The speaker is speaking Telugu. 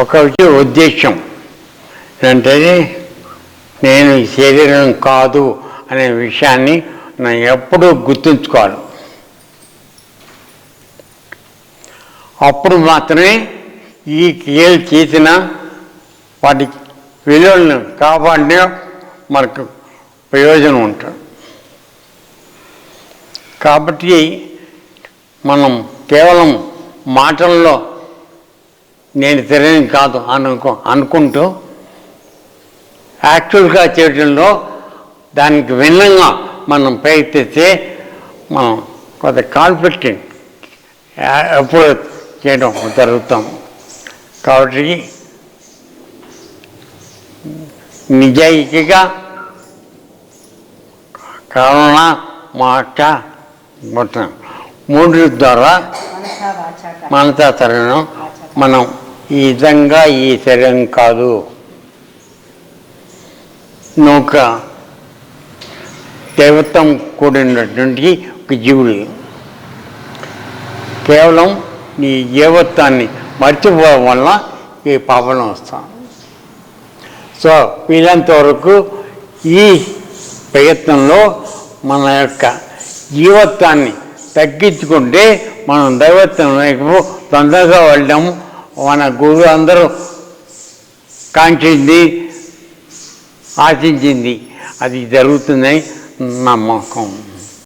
ఒక ఉద్దేశం అంటే నేను ఈ శరీరం కాదు అనే విషయాన్ని నేను ఎప్పుడూ గుర్తుంచుకోవాలి. అప్పుడు మాత్రమే ఈ క్రియలు చేసిన వాటి విలువలను కాపాడిన మనకు ప్రయోజనం ఉంటుంది. కాబట్టి మనం కేవలం మాటల్లో నేను తెలియని కాదు అనుకో అనుకుంటూ యాక్చువల్గా చేయడంలో దానికి భిన్నంగా మనం ప్రయత్నిస్తే మనం కొంత కాన్ఫ్లిక్ట్ ఎప్పుడు చేయడం జరుగుతాం. కాబట్టి నిజాయితీగా కరుణ మాట మూడు ద్వారా మనతా తరగడం మనం ఈ విధంగా ఈ శరీరం కాదు. నౌక దైవత్వం కూడినటువంటి ఒక జీవుడు. కేవలం నీ జీవత్వాన్ని మర్చిపోవడం వల్ల ఈ పాపం వస్తాం. సో వీలంత వరకు ఈ ప్రయత్నంలో మన యొక్క జీవత్వాన్ని తగ్గించుకుంటే మనం దైవత్వం వైపు తొందరగా వెళ్ళడం మన గురువు అందరూ కాంక్షింది ఆశించింది. అది జరుగుతుందని నమ్మకం.